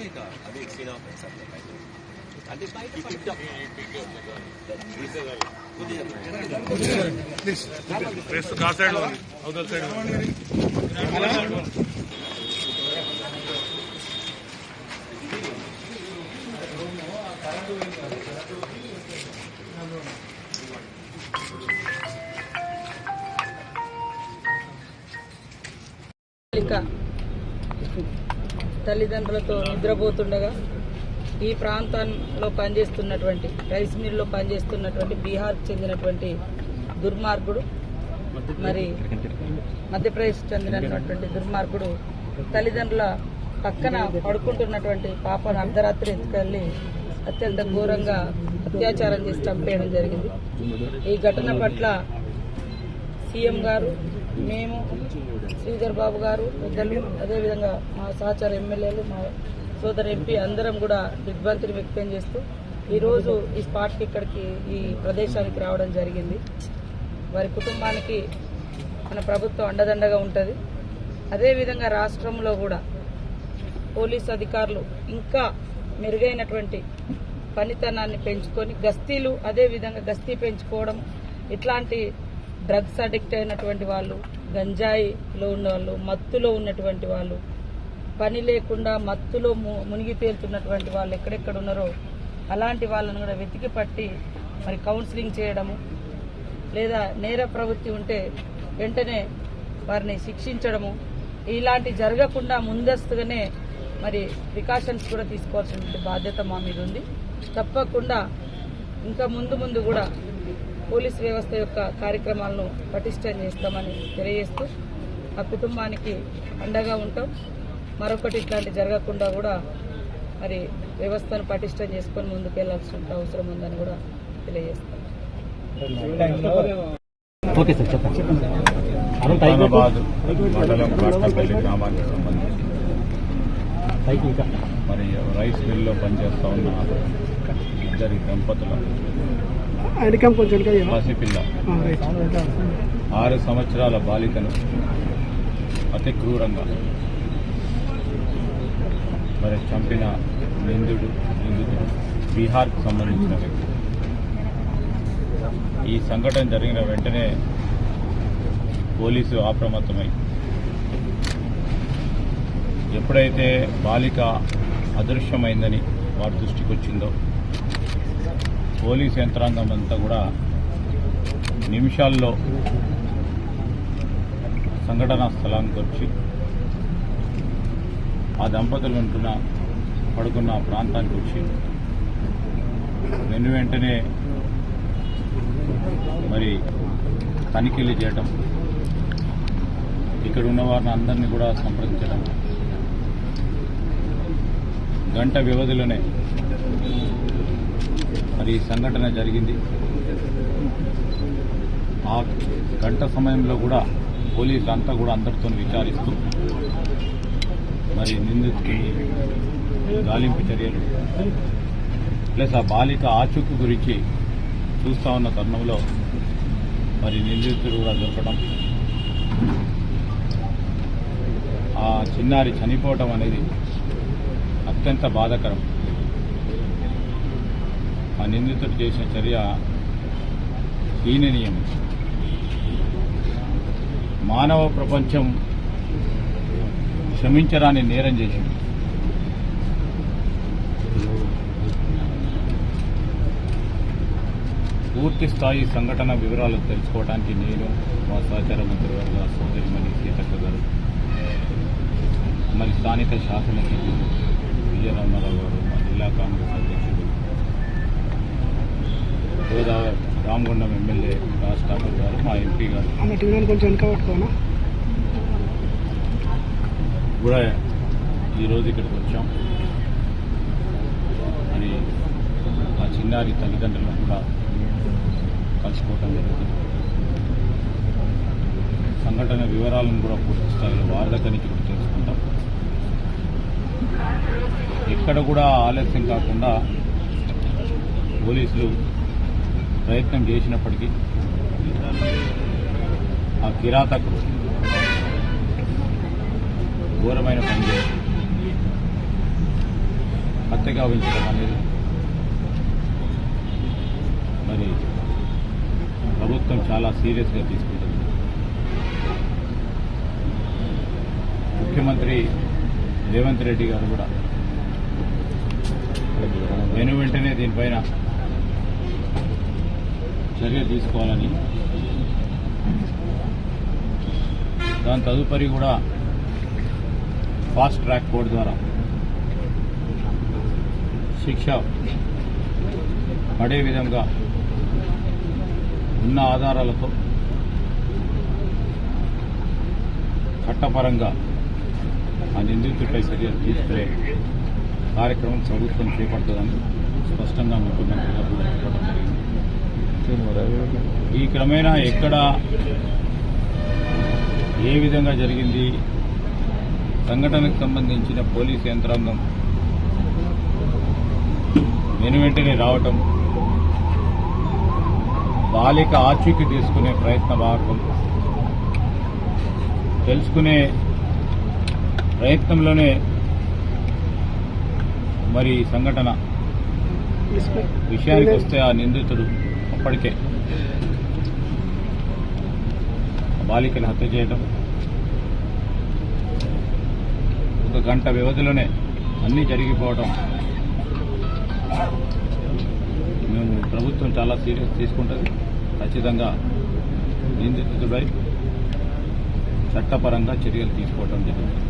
చేసిన వచ్చి వాడు ఎక్కడ ఉన్నాడు? పక్కనే సీత కదా సీత కదా ఇమీడియట్లీ పోయి లాస్ట్ సిక్స్ ఇయర్ వాళ్ళు ఇద్దరు లాస్ట్ ఫార్టీ సర్చ్ ఫార్టీ అది సీన్ ఆఫ్ అంటే ప్రెస్ కా సైడ్ అవతల సైడ్ బాలిక తల్లిదండ్రులతో నిద్రపోతుండగా ఈ ప్రాంతంలో పనిచేస్తున్నటువంటి రైస్ మిల్లో పనిచేస్తున్నటువంటి బీహార్కు చెందినటువంటి దుర్మార్గుడు మరి మధ్యప్రదేశ్ చెందినటువంటి దుర్మార్గుడు తల్లిదండ్రుల పక్కన పడుకుంటున్నటువంటి పాపను అర్ధరాత్రి ఎత్తుకెళ్ళి అత్యంత ఘోరంగా అత్యాచారం చేసి చంపేయడం జరిగింది. ఈ ఘటన పట్ల సీఎం గారు మేము శ్రీధర్ బాబు గారు పెద్దలు అదేవిధంగా మా సహచార ఎమ్మెల్యేలు మా సోదరు ఎంపీ అందరం కూడా దిగ్భ్రాంతిని వ్యక్తం చేస్తూ ఈరోజు ఈ స్పాట్కి ఇక్కడికి ఈ ప్రదేశానికి రావడం జరిగింది. వారి కుటుంబానికి మన ప్రభుత్వం అండదండగా ఉంటుంది. అదేవిధంగా రాష్ట్రంలో కూడా పోలీస్ అధికారులు ఇంకా మెరుగైనటువంటి పనితనాన్ని పెంచుకొని గస్తీలు అదేవిధంగా గస్తీ పెంచుకోవడం ఇట్లాంటి డ్రగ్స్ అడిక్ట్ అయినటువంటి వాళ్ళు గంజాయిలో ఉన్నవాళ్ళు మత్తులో ఉన్నటువంటి వాళ్ళు పని లేకుండా మత్తులో ము- మునిగి తేలుతున్నటువంటి వాళ్ళు ఎక్కడెక్కడ ఉన్నారో అలాంటి వాళ్ళను కూడా వెతికి పట్టి మరి కౌన్సిలింగ్ చేయడము లేదా నేర ప్రవృత్తి ఉంటే వెంటనే వారిని శిక్షించడము. ఇలాంటి జరగకుండా ముందస్తుగానే మరి ప్రికాషన్స్ కూడా తీసుకోవాల్సిన బాధ్యత మా మీద ఉంది. తప్పకుండా ఇంకా ముందు ముందు కూడా పోలీస్ వ్యవస్థ యొక్క కార్యక్రమాలను పటిష్టం చేస్తామని తెలియజేస్తూ ఆ కుటుంబానికి అండగా ఉంటాం. మరొకటి ఇట్లాంటి జరగకుండా కూడా మరి వ్యవస్థను పటిష్టం చేసుకొని ముందుకెళ్ళాల్సిన అవసరం ఉందని కూడా తెలియజేస్తాం. ఓకే సార్ చెప్పండి. హుస్నాబాద్ మండలం కాట్నపల్లి గ్రామానికి సంబంధించి మరి రైస్ మిల్లో పనిచేస్తా ఉన్న ఇద్దరి దంపతుల కొంచెం? పసిపిల్ల. ఆరు సంవత్సరాల బాలికను అతి క్రూరంగా మరి చంపిన నిందుడు నిందితుడు బీహార్కు సంబంధించిన వ్యక్తి ఈ సంఘటన జరిగిన వెంటనే పోలీసు అప్రమత్తమై ఎప్పుడైతే బాలిక అదృశ్యమైందని వారి దృష్టికి వచ్చిందో పోలీస్ యంత్రాంగం అంతా కూడా నిమిషాల్లో సంఘటనా స్థలానికి వచ్చి ఆ దంపతులు ఉంటున్న పడుకున్న ప్రాంతానికి వచ్చి వెను వెంటనే మరి తనిఖీలు చేయటం ఇక్కడ ఉన్న వారిని అందరినీ కూడా సంప్రదించడం గంట వ్యవధిలోనే మరి ఈ సంఘటన జరిగింది. ఆ గంట సమయంలో కూడా పోలీసులు అంతా కూడా అందరితో విచారిస్తూ మరి నిందితుడికి గాలింపు చర్యలు ప్లస్ ఆ బాలిక ఆచూకీ గురించి చూస్తా ఉన్న తరుణంలో మరి నిందితుడు కూడా దొరకడం ఆ చిన్నారి చనిపోవటం అనేది అత్యంత బాధాకరం. ఆ నిందితుడు చేసిన చర్య హీననీయం మానవ ప్రపంచం క్షమించరాని నేరం చేసింది. పూర్తి స్థాయి సంఘటన వివరాలు తెలుసుకోవడానికి నేను మా సహచార మంత్రివర్గ సోదరిమణి సీతక్క గారు మరి స్థానిక శాసనసభ్యులు విజయరామారావు గారు మా జిల్లా కాంగ్రెస్ అధ్యక్షులు గోదావరి రామగుండం ఎమ్మెల్యే రాజ్ ఠాకూర్ గారు మా ఎంపీ గారు. కూడా ఈరోజు ఇక్కడికి వచ్చాం. చిన్నారి తల్లిదండ్రులను కూడా కలుసుకోవటం జరుగుతుంది సంఘటన వివరాలను కూడా పూర్తి స్థాయిలో వారి దగ్గర నుంచి కూడా తెలుసుకుంటాం. ఎక్కడ కూడా ఆలస్యం కాకుండా పోలీసులు ప్రయత్నం చేసినప్పటికీ ఆ కిరాతకుడు ఘోరమైన పని చేసి హత్య గావించడం అనేది మరి ప్రభుత్వం చాలా సీరియస్గా తీసుకుంటుంది. ముఖ్యమంత్రి రేవంత్ రెడ్డి గారు కూడా వెను వెంటనే దీనిపైన చర్య తీసుకోవాలని. దాని తదుపరి కూడా ఫాస్ట్ ట్రాక్ కోడ్ ద్వారా. శిక్ష పడే విధంగా ఉన్న ఆధారాలతో చట్టపరంగా ఆ నిందితుడిపై చర్యలు తీసుకునే కార్యక్రమం ప్రభుత్వం చేపడుతుందని స్పష్టంగా ముఖ్యమంత్రి కూడా చెప్పడం జరిగింది ఈ క్రమేణా ఎక్కడ ఏ విధంగా జరిగింది? సంఘటనకు సంబంధించిన పోలీస్ యంత్రాంగం వెను వెంటనే రావటం బాలిక ఆచూకీ తీసుకునే ప్రయత్న భాగం తెలుసుకునే ప్రయత్నంలోనే మరి ఈ సంఘటన విషయానికి వస్తే ఆ నిందితుడు అప్పటికే బాలికలు బాలికను హత్య చేయడం ఒక గంట వ్యవధిలోనే అన్నీ జరిగిపోవడం మేము ప్రభుత్వం చాలా సీరియస్ తీసుకుంటుంది. ఖచ్చితంగా నిందితుడిపై చట్టపరంగా చర్యలు తీసుకోవడం జరుగుతుంది.